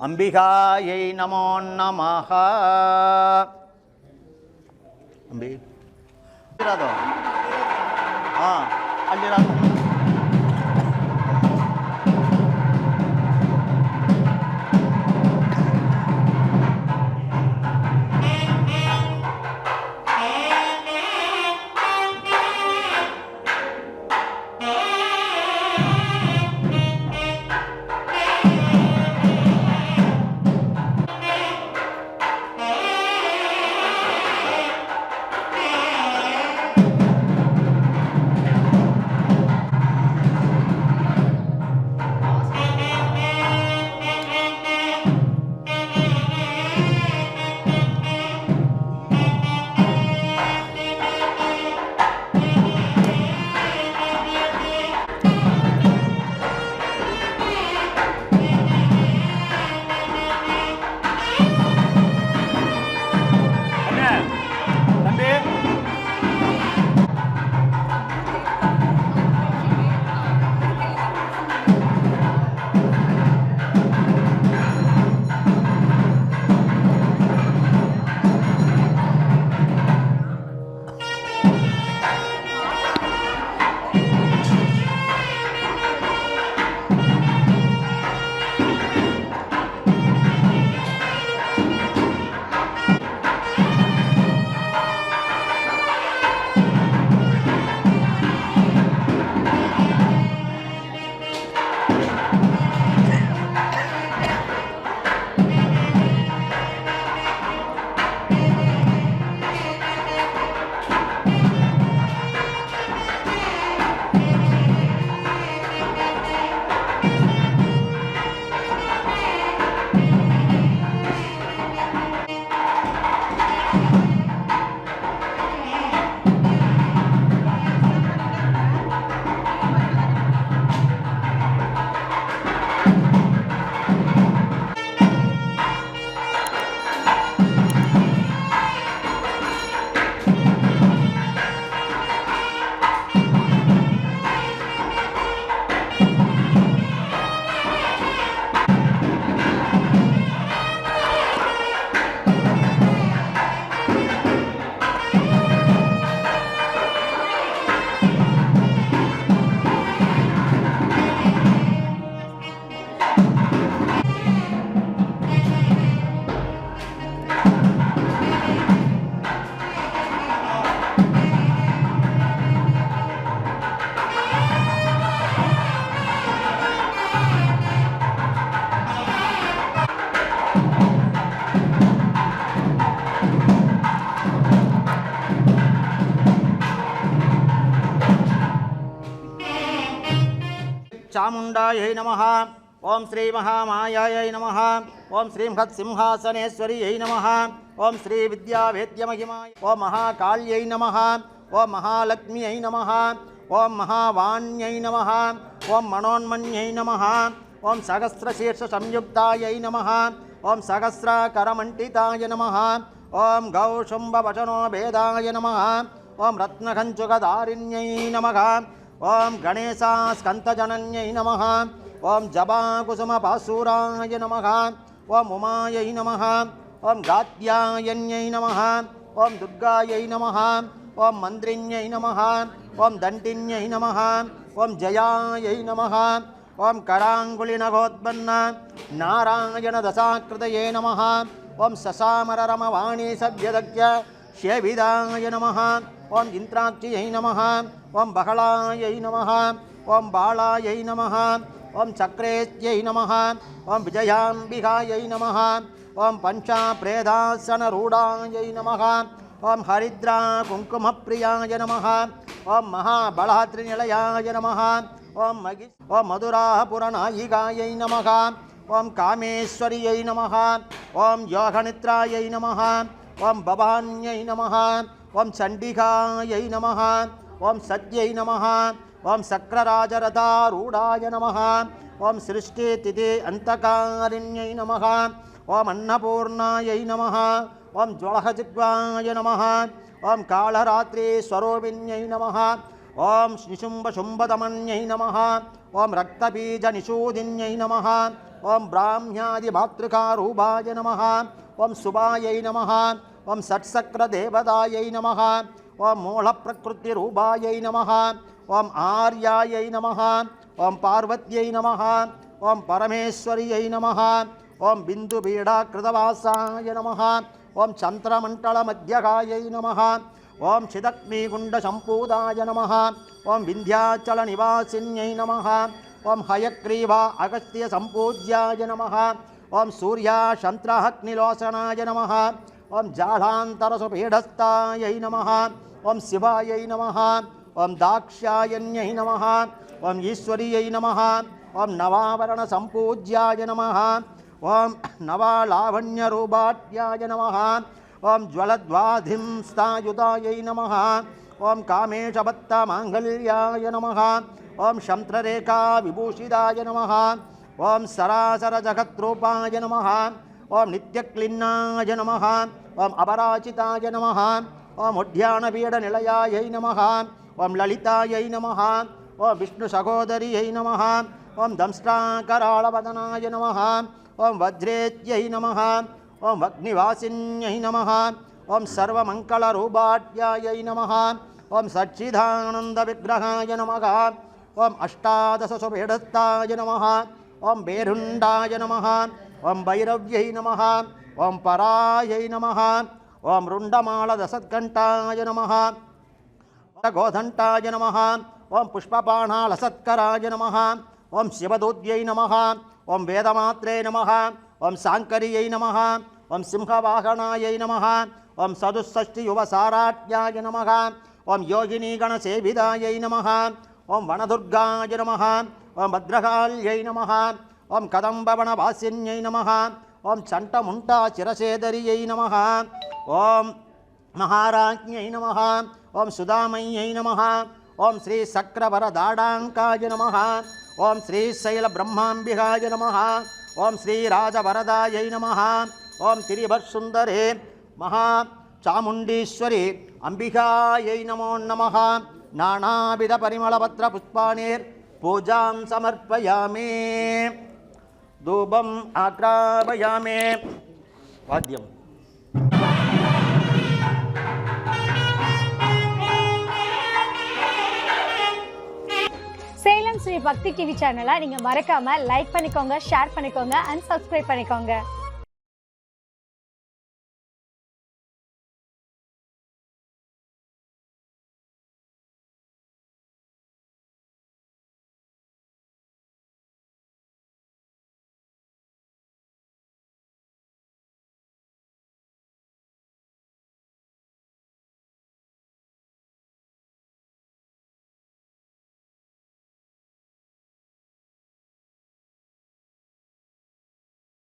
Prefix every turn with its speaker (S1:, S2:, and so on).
S1: அம்பிகாயை நமோ நமஹா. அம்பி. ஆ அள்ளிராதோ चामुंडा नम ओं श्री ॐ नम ओं श्री श्रीं नम ओं श्री श्रीविद्यावेद्यमहिमाय ओ महाकाल्य नम ओ महालक्ष्म्यै नम ओं महावाण्य नम ओं मनोन्मन्यै नम ओं सहस्रशीर्ष संयुक्ताय नम ओं नमः नम ओं भेदाय नम ओं रत्नखंचुकदारिण्य नम ओं गणेशा स्कन्तजनन्यै नमः नम। ओं नमः नम। ओं गात्यायन्य नम। ओं दुर्गाय नम। ओं नमः नम। ओं दंडिन्य नम। ओं जयाय नम। ओं करांगुनगोत्पन्न नारायण दशाकृत नम। ओं ससामरम वाणी सव्यदज्ञ शेविदाय नम। ओम इंद्राक्षि नम ओं बहलाय नम ओं बालाय नम ओम चक्रेत्य नम ओं विजयांबिकाय नम ओम पंचाप्रेदासनूढ़ाय नम ओम हरिद्रा कुंकुम प्रियाय नम ओं महाबलाद्रिनिलय नम ओम मगि ओम मधुरापुरनायिकाय नम ओं कामेश्वरी नम ओं योगनिद्राय नम ओं भवान्य नम ओं चंडिकाई नम ओं सद्य नम ओं सक्रराजरथारूढ़ा नम ओं सृष्टि अंतकारिण्य नम ओम अन्नपूर्णा नम ओं ज्वलजिग्वाय नम ओं कालरात्रिस्वरोण्य नम ओं निशुंबशुंभतमण्य नम ओं रक्तबीज निषूदिन्य नम ओं ब्राह्मदिमातृकारूभाय नम ओं सुभाय नम ఓం షట్సక్రదేవదాయై నమ ఓం మూలప్రకృతిరూపాయై నమ ఓం ఆర్యాయై నమ ఓం పార్వత్యై నమ ఓం పరమేశ్వర్యై నమ ఓం బిందుపీడాకృతవాసాయ నమ ఓం చంద్రమండలమధ్యగాయై నమ ఓం చిదగ్నిగుండసంపూదాయ నమ ఓం వింధ్యాచల నివాసిన్యై నమ ఓం హయగ్రీవా అగస్త్య సంపూజ్యాయ నమ ఓం సూర్యాశంత్రహగ్నిలోచనాయ నమ ओम जाढ़ातरसुपीढ़स्ताय नम। ओं शिवाय नम। ओं दाक्षायण्य नम। ओं ईश्वरीय नम। ओं नवावरण संपूज्याय नम। ओं नवालावण्यरूपाट्याय नम। ओं ज्वलध्वाधिस्तायुताय नम। ओं कामेशभत्तमाङ्गल्याय नम। ओं शंत्ररेखा विभूषिताय नम। ओं सरासरजगत्रूपाय नम। ओम निक्लिन्नाय नम ओम अपराजिताय नम ओम निल नम ओम ललिताय नम ओम विष्णुसहोदर्यै नम ओम दंस्टाकदनाय नम ओम वज्रेज्य नम ओम अग्निवासी नम ओम सर्वंगलूपाट्याय नम ओम सच्चिदानन्दविग्रहाय नम ओम अष्टादशसुभेडस्ताय नम ओम बेरुण्डाय नम ओं भैरव्य नम ओं पराय नम ओं रुण्डमालदसत्कण्ठाय नम गोधंटाय नम ओं पुष्पबाणालसत्कराय नम ओं शिवदूत्यै नम ओं वेदमात्रे नम ओं साङ्कर्यै नम ओं सिंहवाहनाय नम ओं सदुषष्टियुवसाराट्याय नम ओं योगिनीगणसेविदायै नम ओं वनदुर्गाय नम ओं भद्रकाल्य नम ஓம் கதம்பவன வாசின்யை நமகா ஓம் சண்டமுண்டா சிரசேதரியை நமகா ஓம் மகாராஜ்யை நமகா ஓம் சுதாமையை நமகா ஓம் ஸ்ரீ சக்கரவரதாடாங்காய நமகா ஓம் ஸ்ரீ சைல பிரம்மாம்பிகாய நமகா ஓம் ஸ்ரீ ராஜவரதாயை நமகா ஓம் திரிபர்சுந்தரே மகா சாமுண்டீஸ்வரி அம்பிகாயை நமோ நமகா நானாவித பரிமளபத்திர புஷ்பானேர். பூஜாம் சமர்ப்பயாமே. தூபம் ஆக்ராபயாமே. வாத்தியம்.
S2: சேலம் ஸ்ரீ பக்தி டிவி சேனலை நீங்கள் மறக்காமல் லைக் பண்ணிக்கோங்க ஷேர் பண்ணிக்கோங்க அண்ட் சப்ஸ்கிரைப் பண்ணிக்கோங்க.